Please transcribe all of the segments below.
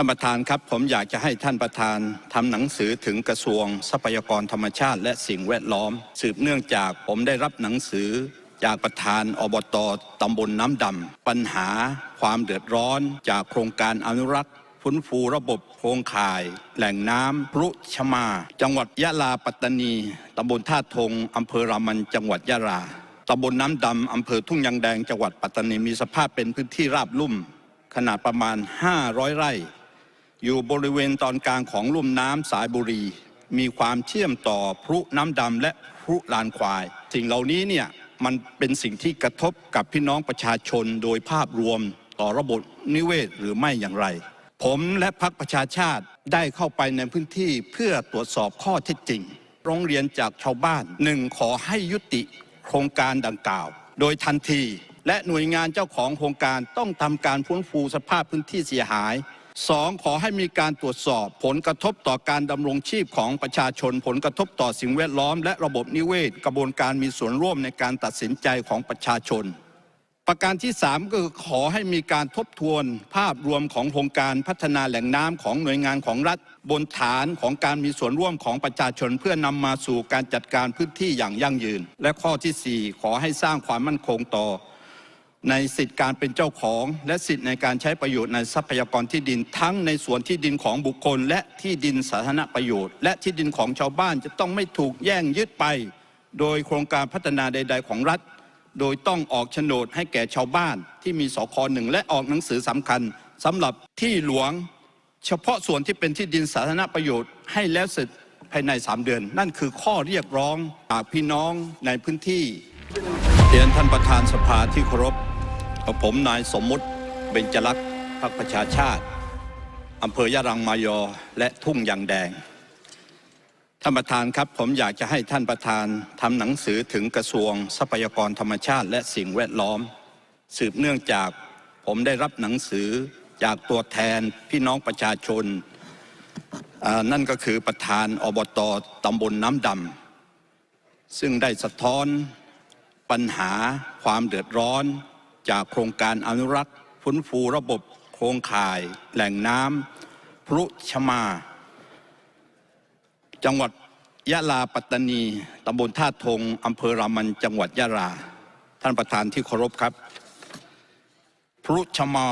ท่านประธานครับผมอยากจะให้ท่านประธานทำหนังสือถึงกระทรวงทรัพยากรธรรมชาติและสิ่งแวดล้อม สืบเนื่องจากผมได้รับหนังสือจากประธานอบตตำบลน้ำดำปัญหาความเดือดร้อน จากโครงการอนุรักษ์ฟื้นฟูระบบโครงข่าย แหล่งน้ำพรุชมา จังหวัดยะลาปัตตานีตำบลท่าทงอำเภอรามันจังหวัดยะลาตำบลน้ำดำอำเภอทุ่งยางแดงจังหวัดปัตตานีมีสภาพเป็นพื้นที่ราบลุ่ม ขนาดประมาณ 500 ไร่ อยู่บริเวณตอนกลางของลุ่มน้ำสายบุรี มีความเชื่อมต่อพรุน้ำดำและพรุลานควาย สิ่งเหล่านี้เนี่ยมันเป็นสิ่งที่กระทบกับพี่น้องประชาชนโดยภาพรวมต่อระบบนิเวศหรือไม่อย่างไร ผมและพรรคประชาชาติได้เข้าไปในพื้นที่เพื่อตรวจสอบข้อเท็จจริงร้องเรียนจากชาวบ้านหนึ่งขอให้ยุติโครงการดังกล่าว โดยทันที และหน่วยงานเจ้าของโครงการต้องทำการฟื้นฟูสภาพพื้นที่เสียหาย สองขอให้มีการตรวจสอบผลกระทบต่อการดำรงชีพของประชาชน ผลกระทบต่อสิ่งแวดล้อม และระบบนิเวศ กระบวนการมีส่วนร่วมในการตัดสินใจของประชาชน ประการที่ 3 ก็คือขอให้มีการทบทวนภาพรวมของโครงการพัฒนาแหล่งน้ำของหน่วยงานของรัฐ บนฐานของการมีส่วนร่วมของประชาชน เพื่อนำมาสู่การจัดการพื้นที่อย่างยั่งยืน และข้อทีสี่4 ขอให้สร้างความมั่นคงต่อ ในสิทธิการเป็นเจ้าของ และสิทธิในการใช้ประโยชน์ในทรัพยากรที่ดิน ทั้งในส่วนที่ดินของบุคคล และที่ดินสาธารณประโยชน์ และที่ดินของชาวบ้านจะต้องไม่ถูกแย่งยึดไป โดยโครงการพัฒนาใด ๆ ของรัฐ โดยต้องออกโฉนดให้แก่ชาวบ้านที่มีสคหนึ่งและออกหนังสือสำคัญสำหรับที่หลวง เฉพาะส่วนที่เป็นที่ดินสาธารณประโยชน์ให้แล้วเสร็จภายใน 3 เดือน นั่นคือข้อเรียกร้องจากพี่น้องในพื้นที่เรียนท่านประธานสภาที่เคารพ กับผมนายสมมุติเบญจลักษ์พรรคประชาชาติอำเภอยะรังมายอและทุ่งยางแดง ท่านประธานครับ ผมอยากจะให้ท่านประธานทำหนังสือถึงกระทรวงทรัพยากรธรรมชาติ และสิ่งแวดล้อม สืบเนื่องจากผมได้รับหนังสือจากตัวแทนพี่น้องประชาชน นั่นก็คือประธานอบตตำบลน้ำดำซึ่งได้สะท้อนปัญหาความเดือดร้อน จากโครงการอนุรักษ์ฟื้นฟูระบบโครงข่าย แหล่งน้ำพรุชมา จังหวัดยะลาปัตตานีตำบลท่าทงอำเภอรามันจังหวัดยะลา ท่านประธานที่เคารพครับ พรุชมา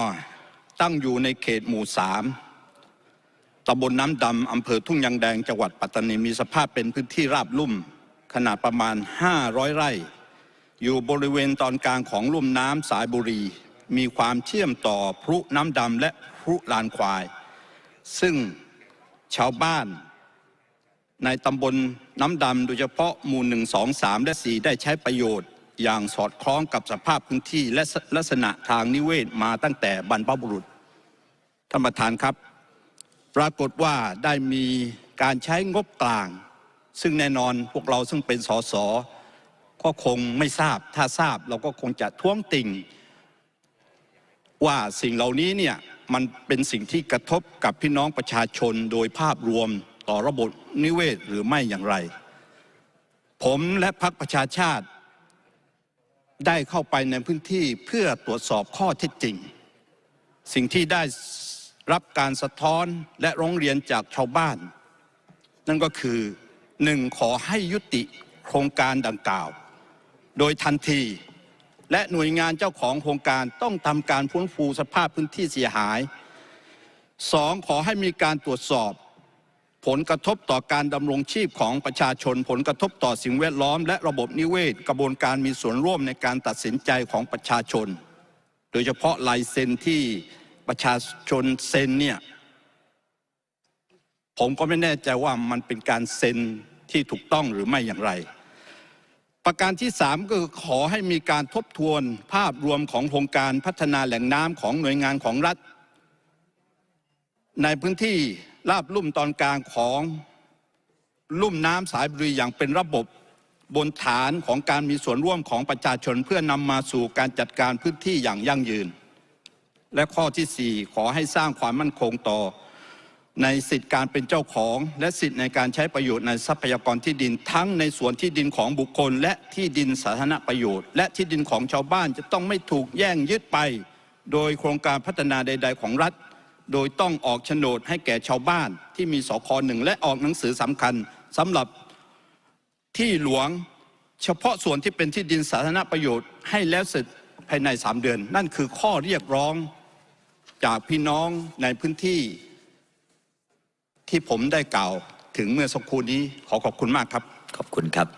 ตั้งอยู่ในเขตหมู่สามตำบลน้ำดำอำเภอทุ่งยางแดงจังหวัดปัตตานีมีสภาพเป็นพื้นที่ราบลุ่ม ขนาดประมาณ 500 ไร่ อยู่บริเวณตอนกลางของลุ่มน้ำสายบุรี มีความเชื่อมต่อพรุน้ำดำและพรุลานควาย ซึ่งชาวบ้านในตำบลน้ำดำโดยเฉพาะหมู่หนึ่งสองสามและสี่ได้ใช้ประโยชน์อย่างสอดคล้องกับสภาพพื้นที่และลักษณะทางนิเวศมาตั้งแต่บรรพบุรุษท่านประธานครับ ปรากฏว่าได้มีการใช้งบกลาง ซึ่งแน่นอนพวกเราซึ่งเป็นสส ก็คงไม่ทราบ ถ้าทราบเราก็คงจะท้วงติ่ง ว่าสิ่งเหล่านี้เนี่ยมันเป็นสิ่งที่กระทบกับพี่น้องประชาชนโดยภาพรวมต่อระบบนิเวศหรือไม่อย่างไร ผมและพรรคประชาชาติ ได้เข้าไปในพื้นที่เพื่อตรวจสอบข้อเท็จจริง สิ่งที่ได้รับการสะท้อนและร้องเรียนจากชาวบ้าน นั่นก็คือหนึ่งขอให้ยุติโครงการดังกล่าว โดยทันที และหน่วยงานเจ้าของโครงการต้องทำการฟื้นฟูสภาพพื้นที่เสียหายสองขอให้มีการตรวจสอบ ผลกระทบต่อการดำรงชีพของประชาชน ผลกระทบต่อสิ่งแวดล้อม และระบบนิเวศ กระบวนการมีส่วนร่วมในการตัดสินใจของประชาชน โดยเฉพาะลายเซ็นที่ประชาชนเซ็นเนี่ยผมก็ไม่แน่ใจว่ามันเป็นการเซ็นที่ถูกต้องหรือไม่อย่างไร ประการที่สามก็คือขอให้มีการทบทวนภาพรวมของโครงการพัฒนาแหล่งน้ำของหน่วยงานของรัฐ ในพื้นที่ราบลุ่มตอนกลางของลุ่มน้ำสายบุรีอย่างเป็นระบบบนฐานของการมีส่วนร่วมของประชาชนเพื่อนำมาสู่การจัดการพื้นที่อย่างยั่งยืน และข้อที่สี่ขอให้สร้างความมั่นคงต่อ ในสิทธิการเป็นเจ้าของ และสิทธิในการใช้ประโยชน์ในทรัพยากรที่ดิน ทั้งในส่วนที่ดินของบุคคล และที่ดินสาธารณประโยชน์ และที่ดินของชาวบ้านจะต้องไม่ถูกแย่งยึดไป โดยโครงการพัฒนาใด ๆ ของรัฐ โดยต้องออกโฉนดให้แก่ชาวบ้านที่มีสคหนึ่งและออกหนังสือสำคัญสำหรับที่หลวงเฉพาะส่วนที่เป็นที่ดินสาธารณประโยชน์ให้แล้วเสร็จภายในสามเดือน นั่นคือข้อเรียกร้องจากพี่น้องในพื้นที่ ที่ผมได้กล่าวถึงเมื่อสักครู่นี้ขอขอบคุณมากครับ ขอบคุณครับ